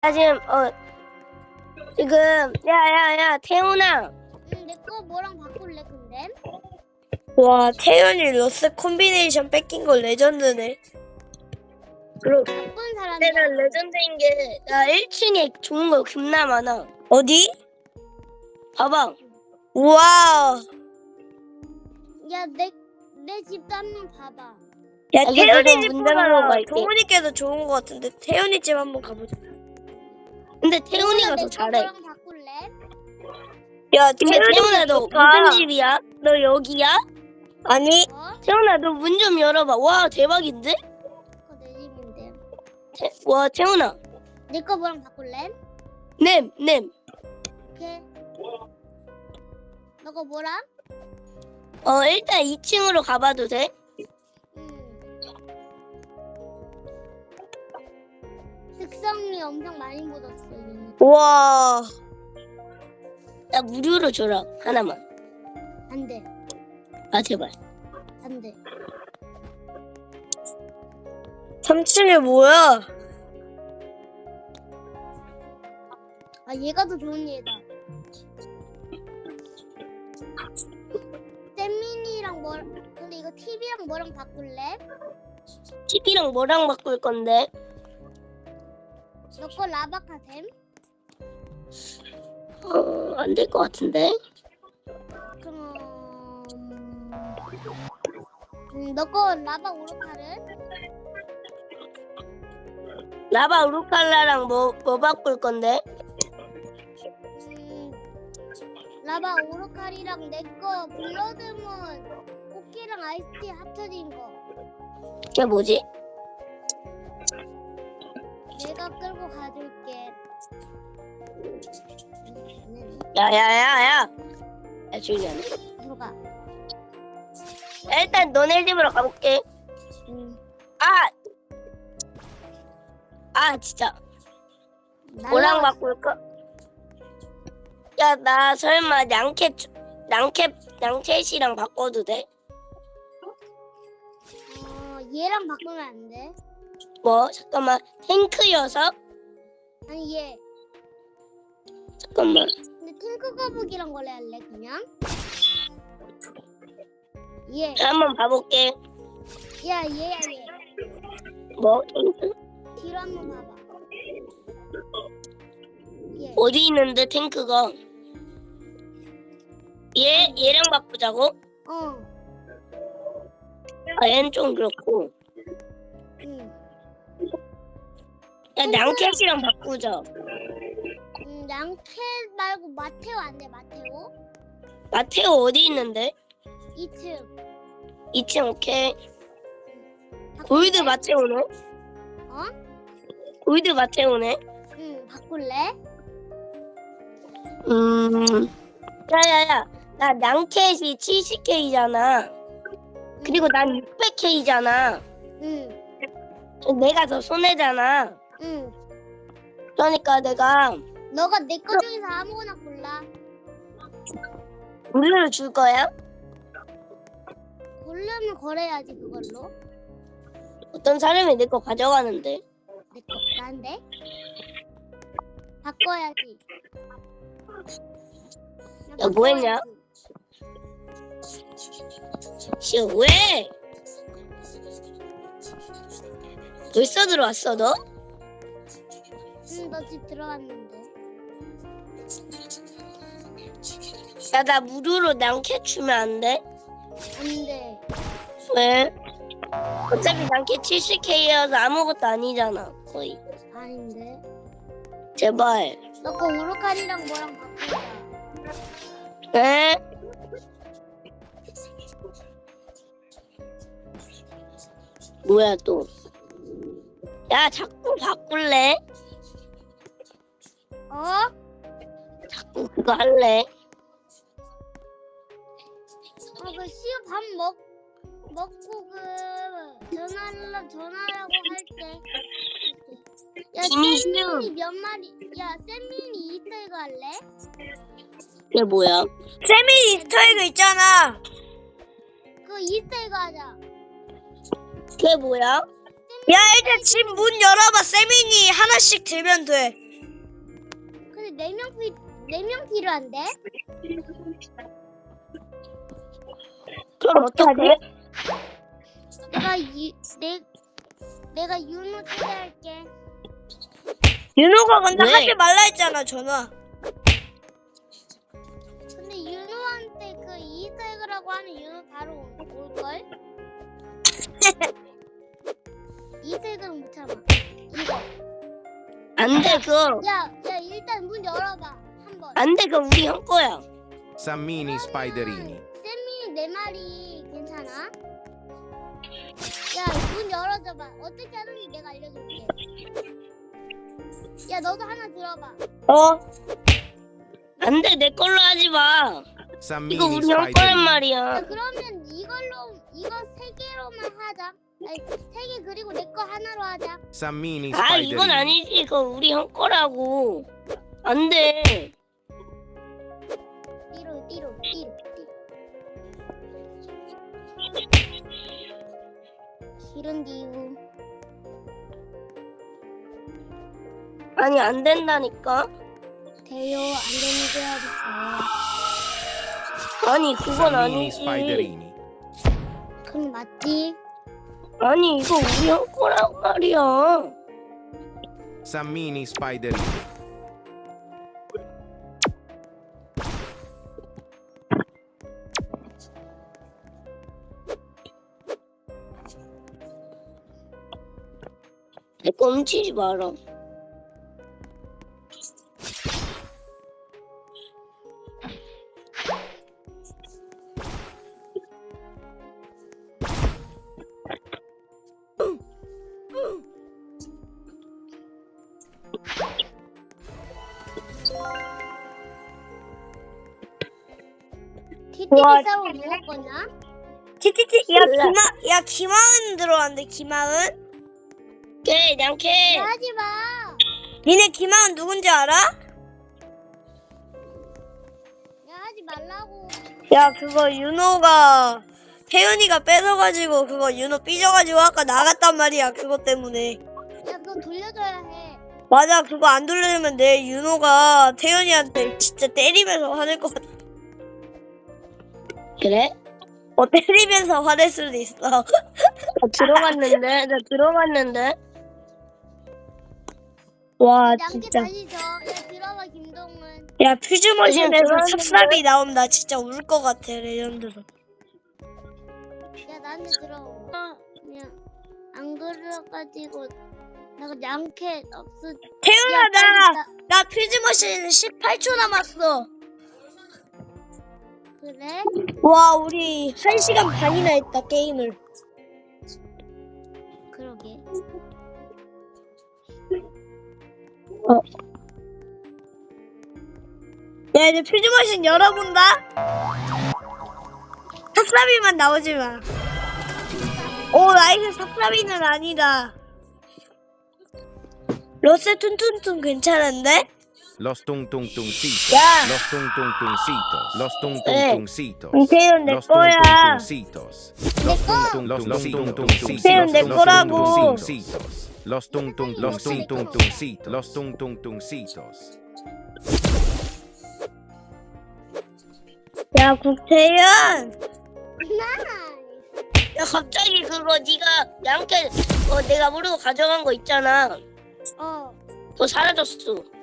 나 지금 어 지금 야야야 태훈아 응, 내거 뭐랑 바꿀래 근데? 와 태연이 러스 콤비네이션 뺏긴 거 레전드네. 그럼 바꾼 사람이 내가 레전드인 게 나 1층에 좋은 거 겁나 많아 어디? 봐봐 우와. 야 내 내 집도 한번 봐봐. 야문 집보다 닫는 거 갈게. 동훈이께도 좋은 거 같은데 태연이 집 한번 가보자. 근데 태훈이가 내더거 잘해 바꿀래? 야 근데 태훈아 너 무슨 집이야? 너 여기야? 아니 어? 태훈아 너 문 좀 열어봐 와 대박인데? 그거 내 집인데. 태, 와 태훈아 내거 뭐랑 바꿀래? 냄 냄 오케이. 너거 뭐랑? 어 일단 2층으로 가봐도 돼? 특성이 엄청 많이 묻었어. 얘는. 우와. 나 무료로 줘라 하나만 안 돼. 아 제발 안 돼. 3층에 뭐야? 아 얘가 더 좋은 얘다. 잼민이랑 뭐 근데 이거 TV랑 뭐랑 바꿀래? TV랑 뭐랑 바꿀 건데? 너거 라바카셈? 어, 안 될 것 같은데? 그럼 음, 너거 라바 오르카를? 라바 우루칼라랑 뭐, 뭐 바꿀 건데? 음, 라바 오르칼이랑 내거 블러드문 꽃게랑 아이스티 합쳐진 거 그게 뭐지? 내가 끌고 가줄게. 야야야야 야 하네 누가? 야, 일단 너네 집으로 가볼게 음, 아! 아 진짜 뭐랑 바꿀까? 야 나 설마 양캣 양캣 양캣이랑 바꿔도 돼? 어, 얘랑 바꾸면 안 돼? 뭐 잠깐만 탱크 녀석? 아니 얘. 잠깐만 근데 탱크 거북이랑 걸래 할래 그냥? 얘. 한번 봐볼게 야 얘야 얘. 뭐 탱크? 뒤로 한번 봐봐. 얘. 어디 있는데 탱크가 얘 얘랑 바꾸자고? 어. 아 얘는 좀 그렇고 야 양캣이랑 바꾸자 음, 양캣 말고 마테오 안 돼, 마테오? 마테오 어디 있는데? 2층. 2층 오케이 골드 마테오네? 어? 골드 마테오네? 응, 바꿀래? 음 야야야 나 양캣이 70K잖아 그리고 난 600K잖아 응, 내가 더 손해잖아 응. 그러니까 내가 너가 내 거 중에서 아무거나 골라. 무료로 줄 거야? 고르면 거래야지 그걸로. 어떤 사람이 내 거 가져가는데 내 거, 난데? 바꿔야지. 야, 뭐 했냐? 씨 왜? 벌써 들어왔어 너? 응, 너집 들어갔는데. 야 나 무료로 양캣 주면 안 돼? 안 돼. 왜? 어차피 양캣 70K여서 아무것도 아니잖아 거의 아닌데. 제발 너거 우르카리랑 뭐랑 바꾸자. 에? 뭐야 또? 야 자꾸 바꿀래? 어? 자꾸 그거 할래? 어, 그 시우 밥 먹, 먹고 그 전화를 전화라고 할게. 야, 쌤민이 몇 마리? 야, 쌤민이 이틀 갈래? 이게 뭐야? 세미 이스터에그 있잖아. 그 이틀 가자. 그게 뭐야? 야 일단 집 문 열어봐. 세민이 하나씩 들면 돼. 근데 네명네명 필요한데? 그럼 어떡해? 내가 유 내 내가 윤호 초대할게. 윤호가 근데 왜? 하지 말라 했잖아 전화. 근데 윤호한테 그 이색이라고 하면 윤호 바로 올 걸? 이색은 못 참아. 이거. 안 돼, 그거. 야, 야 일단 문 열어봐 한번. 안 돼, 그거 우리 형 거야. Sammini Spiderini. 쌤이 내 말이 괜찮아? 야, 문 열어줘봐. 어떻게 하는지 내가 알려줄게. 야, 너도 하나 들어봐. 어? 안 돼, 내 걸로 하지 마. 이거 Sammini 우리 형 거란 Spiderini. 야, 말이야. 그러면 이걸로 이거 세 개로만 하자. 아니, 세개 그리고 내 거 하나로 하자. 아, 이건. 아니지. 이거 우리 형 거라고. 안 돼. 띠로, 띠로, 띠로, 띠로. 싫은 디우. 아니, 안 된다니까. 돼요. 안 되는 게 어딨어. 아니, 그건 아니지. 그럼 맞지? 아니, 이거 우리 형 거란 말이야. Sammini Spiderini. 내거 훔치지 마라. 티티기 와, 싸움 누구 거냐? 티티티 야 몰라. 김아 야 김아은 들어왔는데 그냥 걔. 야, 하지 마. 니네 김아은 누군지 알아? 야, 하지 말라고. 야 그거 윤호가 태연이가 뺏어가지고 그거 윤호 삐져가지고 아까 나갔단 말이야 그것 때문에 야, 그거 돌려줘야 해. 맞아 그거 안 돌려주면 내 윤호가 태연이한테 진짜 때리면서 화낼 것 같아 그래? 어 때리면서 화낼 수도 있어 나 들어갔는데? 나 들어갔는데? 와 양계 진짜 다시 줘. 야, 들어봐, 김동은. 야 퓨즈 머신에서 들어왔는데? 찹쌀이 나오면 나 진짜 울 것 같아 레전드로 야, 나한테 들어와. 그냥, 안 그래가지고, 내가 양캐 없어. 태연아 야, 나, 나- 나 퓨즈 머신 18초 남았어 그래? 와 우리 1시간 반이나 했다 게임을 그러게. 야 이제 퓨즈 머신 열어본다 삽삽이만 나오지 마 오 나이스 삽삽이는 아니다 로스 툰툰툰 괜찮은데? Los tung tung tung citos. Ya. Los tung tung tung citos. Los tung tung tung citos. 이태윤 내 Los tung tung 거야 tung citos. 내 거! Los tung tung tung citos. 이태윤 내 Los 거라고. tung tung citos. Los tung tung los tung tung tung citos. Los tung tung tung citos. 야 나이스. 야, 갑자기 그거 네가 양캐 어, 내가 모르고 가져간 거 있잖아. 어. 그거 사라졌어.